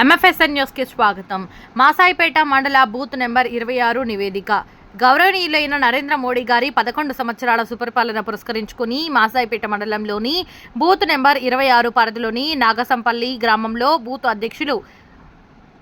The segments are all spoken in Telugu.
ఎంఎఫ్ఎస్ఎన్ న్యూస్కి స్వాగతం. మాసాయిపేట మండల బూత్ నెంబర్ ఇరవై ఆరు నివేదిక. గౌరవనీయులైన నరేంద్ర మోడీ గారి పదకొండు సంవత్సరాల సుపరిపాలన పురస్కరించుకుని మాసాయిపేట మండలంలోని బూత్ నెంబర్ ఇరవై ఆరు పరిధిలోని నాగసంపల్లి గ్రామంలో బూత్ అధ్యక్షులు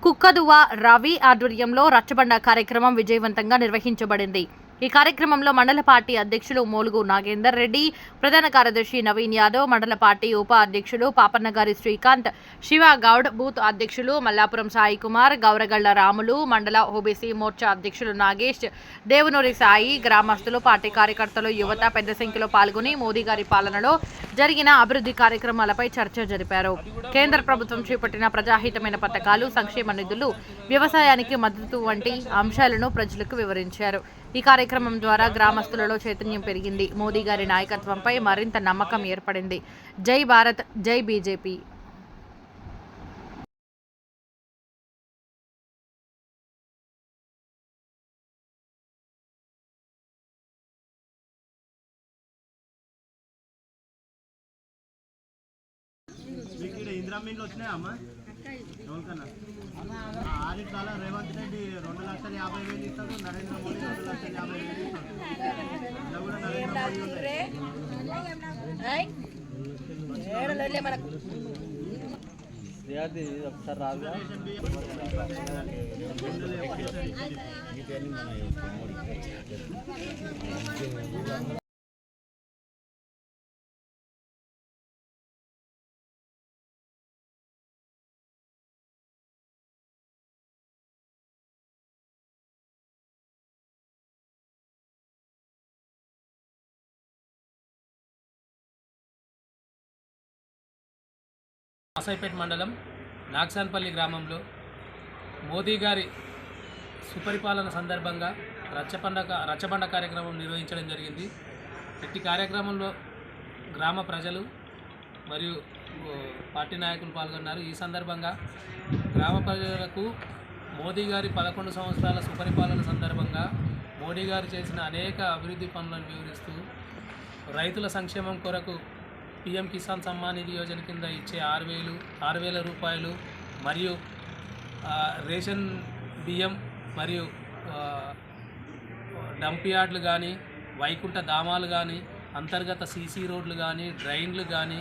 కుక్కదువ రవి ఆధ్వర్యంలో రచ్చబండ కార్యక్రమం విజయవంతంగా నిర్వహించబడింది. ఈ కార్యక్రమంలో మండల పార్టీ అధ్యక్షులు మోలుగు నాగేందర్ రెడ్డి ప్రధాన కార్యదర్శి నవీన్ యాదవ్ మండల పార్టీ ఉప అధ్యక్షులు పాపన్నగారి శ్రీకాంత్ శివ గౌడ్ బూత్ అధ్యక్షులు మల్లాపురం సాయి కుమార్ గౌరగళ్ళ రాములు మండల ఓబీసీ మోర్చా అధ్యక్షులు నాగేష్ దేవునూరి సాయి గ్రామస్తులు పార్టీ కార్యకర్తలు యువత పెద్ద సంఖ్యలో పాల్గొని మోదీ గారి పాలనలో జరిగిన అభివృద్ధి కార్యక్రమాలపై చర్చ జరిపారు. కేంద్ర ప్రభుత్వం చేపట్టిన ప్రజాహితమైన పథకాలు సంక్షేమ నిధులు వ్యవసాయానికి మద్దతు వంటి అంశాలను ప్రజలకు వివరించారు. ఈ కార్యక్రమం ద్వారా గ్రామస్తులలో చైతన్యం పెరిగింది. మోదీ గారి నాయకత్వంపై మరింత నమ్మకం ఏర్పడింది. జై భారత్ జై బీజేపీ. మీన్లు వచ్చినాయా అమ్మా? ఎవరికన్నా? ఆది కాలం రేవంత్ రెడ్డి రెండు లక్షల యాభై వేలు ఇస్తాడు నరేంద్ర మోడీ రెండు లక్షల యాభై వేలు ఇస్తాడు. ఇలా కూడా నరేంద్ర మోడీ ఉన్నాయి. మాసైపేట్ మండలం నాగ్సాన్పల్లి గ్రామంలో మోదీ గారి సుపరిపాలన సందర్భంగా రచ్చబండ రచ్చబండ కార్యక్రమం నిర్వహించడం జరిగింది. ఇట్టి కార్యక్రమంలో గ్రామ ప్రజలు మరియు పార్టీ నాయకులు పాల్గొన్నారు. ఈ సందర్భంగా గ్రామ ప్రజలకు మోదీ గారి పదకొండు సంవత్సరాల సుపరిపాలన సందర్భంగా మోడీ గారు చేసిన అనేక అభివృద్ధి పనులను వివరిస్తూ రైతుల సంక్షేమం కొరకు పిఎం కిసాన్ సమ్మాన్ నిధి యోజన కింద ఇచ్చే ఆరు వేలు ఆరు వేల రూపాయలు మరియు రేషన్ బియ్యం మరియు డంపియార్డ్లు డంప్ యార్డ్లు కానీ వైకుంఠ ధామాలు కానీ అంతర్గత సీసీ రోడ్లు కానీ డ్రైన్లు కానీ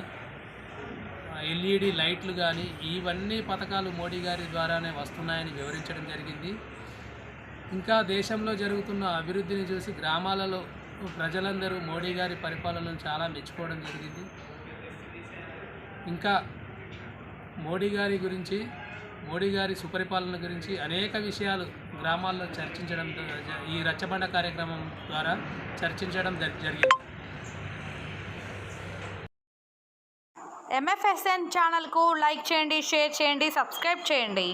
ఎల్ఈడి లైట్లు కానీ ఇవన్నీ పథకాలు మోడీ గారి ద్వారానే వస్తున్నాయని వివరించడం జరిగింది. ఇంకా దేశంలో జరుగుతున్న అభివృద్ధిని చూసి గ్రామాలలో ప్రజలందరూ మోడీ గారి పరిపాలనను చాలా మెచ్చుకోవడం జరిగింది. ఇంకా మోడీ గారి గురించి మోడీ గారి సుపరిపాలన గురించి అనేక విషయాలు గ్రామాల్లో చర్చించడం ఈ రచ్చబండ కార్యక్రమం ద్వారా చర్చించడం జరిగింది. ఎంఎఫ్ఎస్ఎన్ ఛానల్కు లైక్ చేయండి షేర్ చేయండి సబ్స్క్రైబ్ చేయండి.